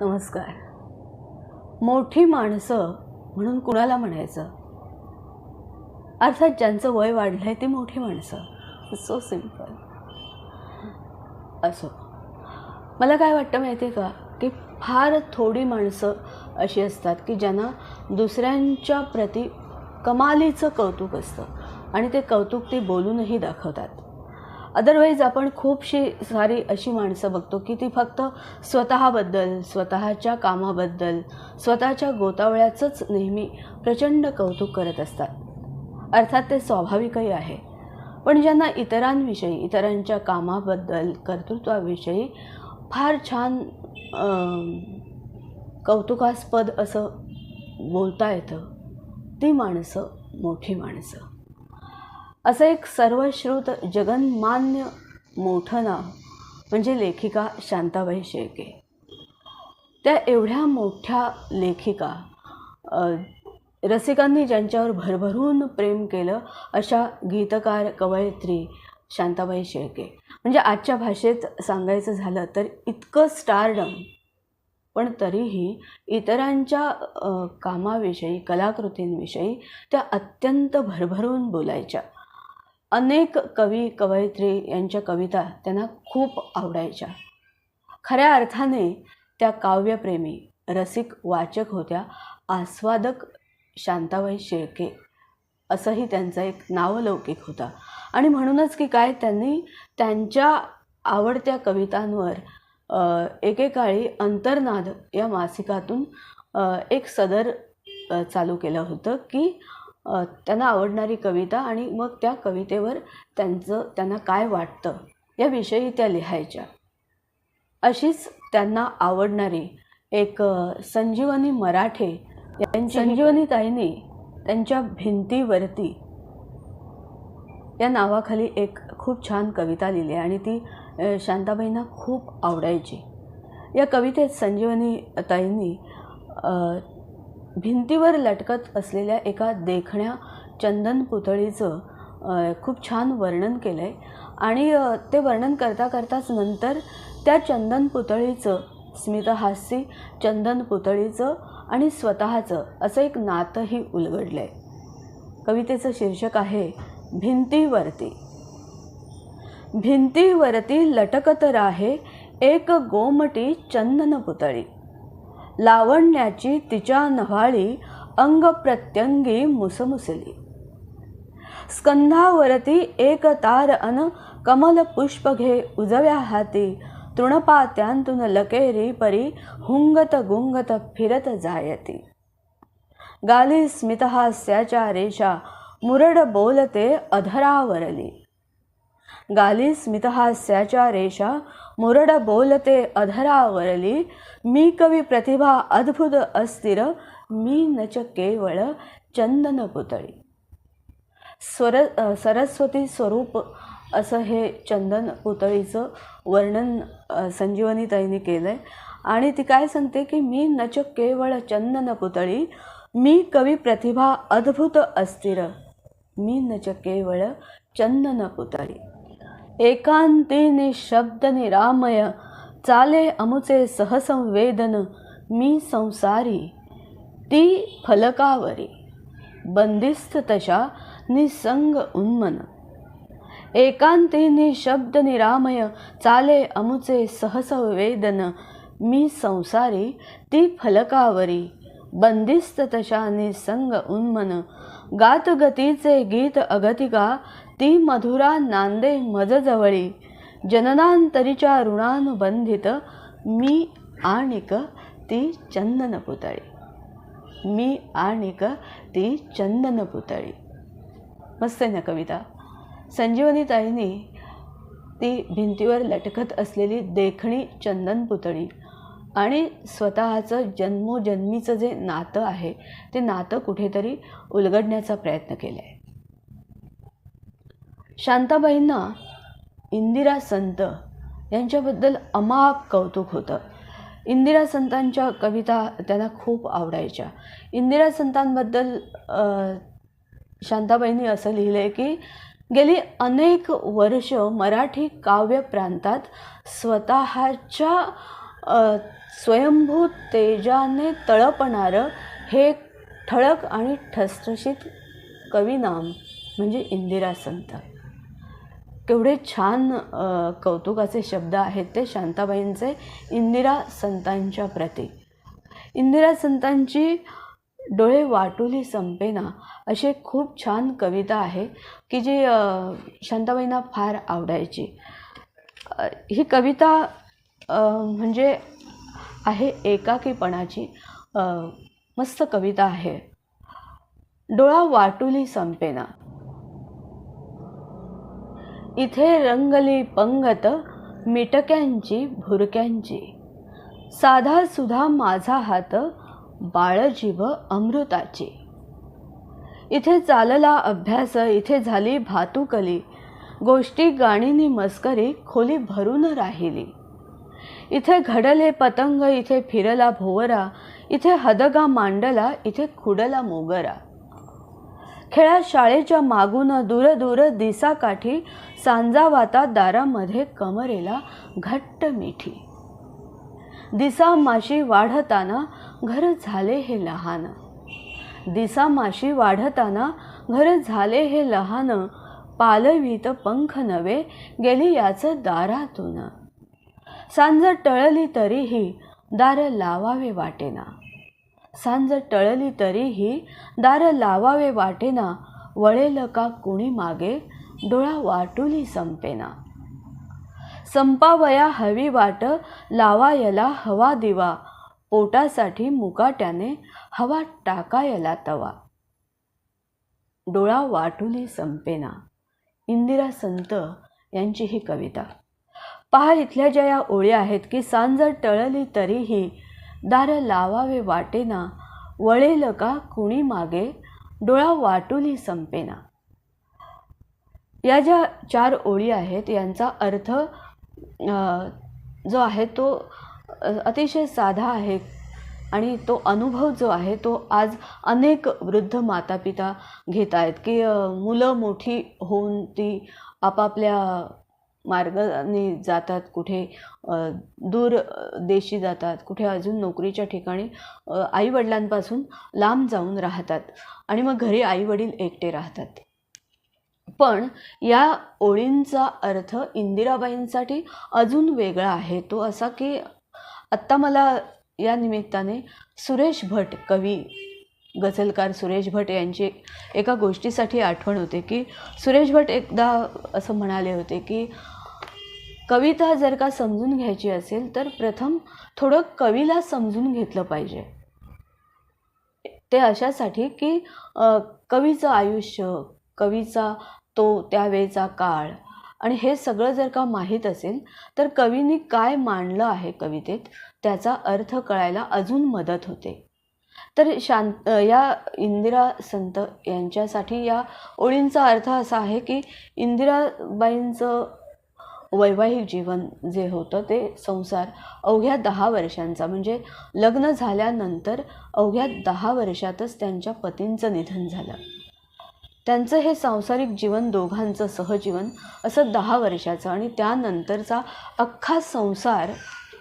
नमस्कार. मोठी माणसं म्हणून कुणाला म्हणायचं? अर्थात ज्यांचं वय वाढलं आहे ती मोठी माणसं. सो सिंपल असो. मला काय वाटतं माहिती आहे का? की फार थोडी माणसं अशी असतात की ज्यांना दुसऱ्यांच्या प्रती कमालीचं कौतुक असतं आणि ते कौतुक ती बोलूनही दाखवतात. अदरवाईज आपण खूपशी सारी अशी माणसं बघतो की ती फक्त स्वतःबद्दल स्वतःच्या कामाबद्दल स्वतःच्या गोतावळ्याचंच नेहमी प्रचंड कौतुक करत असतात. अर्थात ते स्वाभाविकही आहे. पण ज्यांना इतरांविषयी इतरांच्या कामाबद्दल कर्तृत्वाविषयी फार छान कौतुकास्पद असं बोलता येतं ती माणसं मोठी माणसं. असं एक सर्वश्रुत जगन्मान्य मोठं नाव म्हणजे लेखिका शांताबाई शेळके. त्या एवढ्या मोठ्या लेखिका रसिकांनी ज्यांच्यावर भरभरून प्रेम केलं अशा गीतकार कवयित्री शांताबाई शेळके. म्हणजे आजच्या भाषेत सांगायचं झालं तर इतकं स्टारडम पण तरीही इतरांच्या कामाविषयी कलाकृतींविषयी त्या अत्यंत भरभरून बोलायच्या. अनेक कवी कवयित्री यांच्या कविता त्यांना खूप आवडायच्या. खऱ्या अर्थाने त्या काव्यप्रेमी रसिक वाचक होत्या आस्वादक शांताबाई शेळके असंही त्यांचा एक नावलौकिक होता. आणि म्हणूनच की काय त्यांनी त्यांच्या आवडत्या कवितांवर एकेकाळी अंतर्नाद या मासिकातून एक सदर चालू केलं होतं की त्यांना आवडणारी कविता आणि मग त्या कवितेवर त्यांचं त्यांना काय वाटतं याविषयी त्या लिहायच्या. अशीच त्यांना आवडणारी एक संजीवनी मराठे संजीवनी ताईंनी त्यांच्या भिंतीवरती या नावाखाली एक खूप छान कविता लिहिली आणि ती शांताबाईंना खूप आवडायची. या कवितेत संजीवनी ताईंनी भिंतीवर लटकत असलेल्या एका देखण्या चंदन पुतळीचं खूप छान वर्णन केलं आहे आणि ते वर्णन करता करताच नंतर त्या चंदन पुतळीचं स्मितहास्य चंदन पुतळीचं आणि स्वतःचं असं एक नातंही उलगडलं आहे कवितेचं शीर्षक आहे भिंतीवरती. भिंतीवरती लटकत राहे एक गोमटी चंदन पुतळी. लावण्याची तिच्या नव्हाळी अंग प्रत्यंगी मुसमुसली. स्कंधावरती एक तार अन कमल पुष्प घे उजव्या हाती तृणपात्यांतून लकेरी परी हुंगत गुंगत फिरत जायती. गाली स्मितहास्याच्या रेषा मुरड बोलते अधरावरली. गाली स्मितहास्याच्या रेषा मुरड बोलते अधरावरली मी कवी प्रतिभा अद्भुत अस्थिर मी नच केवळ चंदन पुतळी स्वर सरस्वती स्वरूप असं हे चंदन पुतळीचं वर्णन संजीवनी ताईंनी केलं आहे आणि ती काय सांगते की मी नच केवळ चंदन पुतळी मी कवी प्रतिभा अद्भुत अस्थिर मी नच केवळ चंदन पुतळी एकांती निशब्द निरामय चाले अमुचे सहसंवेदन मी संसारी ती फलकावरी बंदिस्त तशा निसंग उन्मन. एकांती निशब्द निरामय चाले अमुचे सहसंवेदन मी संसारी ती फलकावरी बंदिस्त तशा निसंग उन्मन. गात गतीचे गीत अगतिका ती मधुरा नांदे मजजवळी. जननांतरीच्या ऋणानुबंधित मी आणिक ती चंदन पुतळी मी आणिक ती चंदन पुतळी मस्त आहे ना कविता? संजीवनी ताईंनी ती भिंतीवर लटकत असलेली देखणी चंदन पुतळी आणि स्वतःचं जन्मोजन्मीचं जे नातं आहे ते नातं कुठेतरी उलगडण्याचा प्रयत्न केला आहे शांताबाईंना इंदिरा संत यांच्याबद्दल अमाप कौतुक होतं. इंदिरा संतांच्या कविता त्यांना खूप आवडायच्या. इंदिरा संतांबद्दल शांताबाईंनी असं लिहिलं आहे की गेली अनेक वर्ष मराठी काव्य प्रांतात स्वतःच्या अ, स्वयंभू तेजाने तळपणारं हे ठळक आणि ठसठशीत कविनाम म्हणजे इंदिरा संत. केवढे छान कौतुकाचे शब्द आहेत ते शांताबाईंचे इंदिरा संतांच्या प्रती. इंदिरा संतांची डोळे वाटुली संपेना असे खूप छान कविता आहे की जी शांताबाईंना फार आवडायची. ही कविता म्हणजे आहे एकाकीपणाची मस्त कविता आहे. डोळा वाटुली संपेना. इथे रंगली पंगत मिटक्यांची भुरक्यांची. साधा सुधा माझा हात बाळजीव अमृताची. इथे चालला अभ्यास इथे झाली भातुकली. गोष्टी गाणीनी मस्करी खोली भरून राहिली. इथे घडले पतंग इथे फिरला भोवरा. इथे हदगा मांडला इथे खुडला मोगरा. खेळा शाळेच्या मागून दूर दूर दिसाकाठी सांजावाता दारामध्ये कमरेला घट्ट मिठी. दिसा माशी वाढताना घर झाले हे लहान. दिसा माशी वाढताना घर झाले हे लहान. पालवीत पंख नवे गेली याचं दारातून. सांज टळली तरीही दार लावावे वाटेना. सांज टळली तरीही दार लावावे वाटेना वळेल का कुणी मागे? डोळा वाटुली संपेना. संपावया हवी वाट लावायला हवा दिवा पोटासाठी मुकाट्याने हवा टाकायला तवा. डोळा वाटुली संपेना. इंदिरा संत यांची ही कविता. पहा इथल्या ज्या या ओळी आहेत की सांज टळली तरीही दार लावावे वाटेना वळेल का कुणी मागे? डोळा वाटुली संपेना. या ज्या चार ओळी आहेत यांचा अर्थ जो आहे तो अतिशय साधा आहे आणि तो अनुभव जो आहे तो आज अनेक वृद्ध मातापिता घेत आहेत की मुलं मोठी होऊन ती आपापल्या मार्गाने जातात कुठे दूर देशी जातात कुठे अजून नोकरीच्या ठिकाणी आईवडिलांपासून लांब जाऊन राहतात आणि मग घरी आईवडील एकटे राहतात. पण या ओळींचा अर्थ इंदिराबाईंसाठी अजून वेगळा आहे. तो असा की आत्ता मला या निमित्ताने सुरेश भट कवी गझलकार सुरेश भट यांची एका गोष्टीसाठी आठवण होते की सुरेश भट एकदा असं म्हणाले होते की कविता जर का समजून घ्यायची असेल तर प्रथम थोडं कवीला समजून घेतलं पाहिजे. ते अशासाठी की कवीचं आयुष्य कवीचा तो त्यावेळचा काळ आणि हे सगळं जर का माहीत असेल तर कवीने काय मांडलं आहे कवितेत त्याचा अर्थ कळायला अजून मदत होते. तर शांत या इंदिरा संत यांच्यासाठी या ओळींचा अर्थ असा आहे की इंदिराबाईंचं वैवाहिक जीवन जे होतं ते संसार अवघ्या दहा वर्षांचा म्हणजे लग्न झाल्यानंतर अवघ्या दहा वर्षातच त्यांच्या पतींचं निधन झालं. त्यांचं हे सांसारिक जीवन दोघांचं सहजीवन असं दहा वर्षाचं आणि त्यानंतरचा अख्खा संसार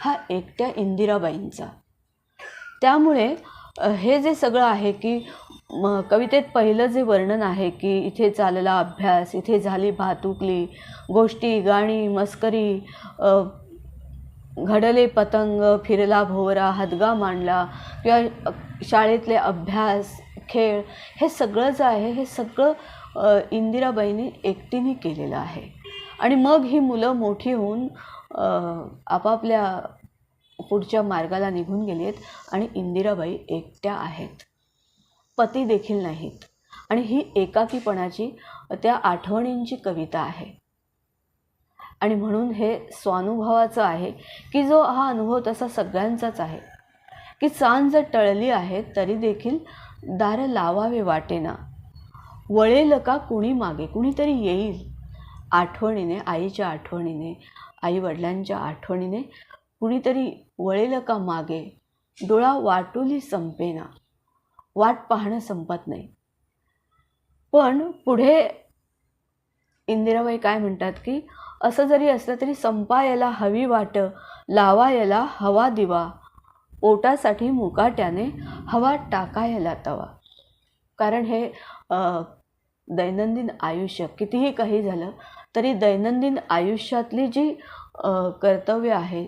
हा एकट्या इंदिराबाईंचा. त्यामुळे हे जे सगळं आहे की म कवितेत पहिलं जे वर्णन आहे की इथे चालला अभ्यास इथे झाली भातुकली गोष्टी गाणी मस्करी घडले पतंग फिरला भोवरा हदगा मांडला किंवा शाळेतले अभ्यास खेळ हे सगळं जे आहे हे सगळं इंदिराबाईंनी एकटीने केलेलं आहे. आणि मग ही मुलं मोठी होऊन आपापल्या पुढच्या मार्गाला निघून गेली आहेत आणि इंदिराबाई एकट्या आहेत. पती देखील नाहीत. आणि ही एकाकीपणाची त्या आठवणींची कविता आहे. आणि म्हणून हे स्वानुभवाचं आहे की जो हा अनुभव तसा सगळ्यांचाच आहे. की सांज टळली आहे तरी देखील दार लावावे वाटेना. वळेल का कुणी मागे? कुणीतरी येईल. आठवणीने आईच्या आठवणीने आई वडिलांच्या आठवणीने कुणीतरी वळेल का मागे? डोळा वाटुली संपेना. वाट पाहणं संपत नाही. पण पुढे इंदिराबाई काय म्हणतात की असं जरी असलं तरी संपायला हवी वाट लावायला हवा दिवा पोटासाठी मुकाट्याने हवा टाकायला तवा. कारण हे दैनंदिन आयुष्य कितीही काही झालं तरी दैनंदिन आयुष्यातली जी कर्तव्य आहे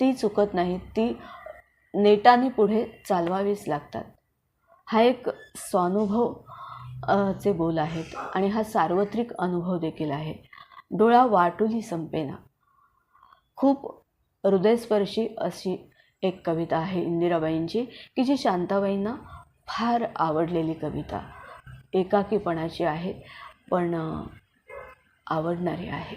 ती चुकत नाहीत ती नेटाने पुढे चालवावीच लागतात. हा एक स्वानुभव चे बोल आहेत आणि हा सार्वत्रिक अनुभव देखील आहे. डोळा वाटुली संपेना. खूप हृदयस्पर्शी अशी एक कविता आहे इंदिराबाईंची की जी शांताबाईंना फार आवडलेली कविता. एकाकीपणाची आहे पण आवडणारी आहे.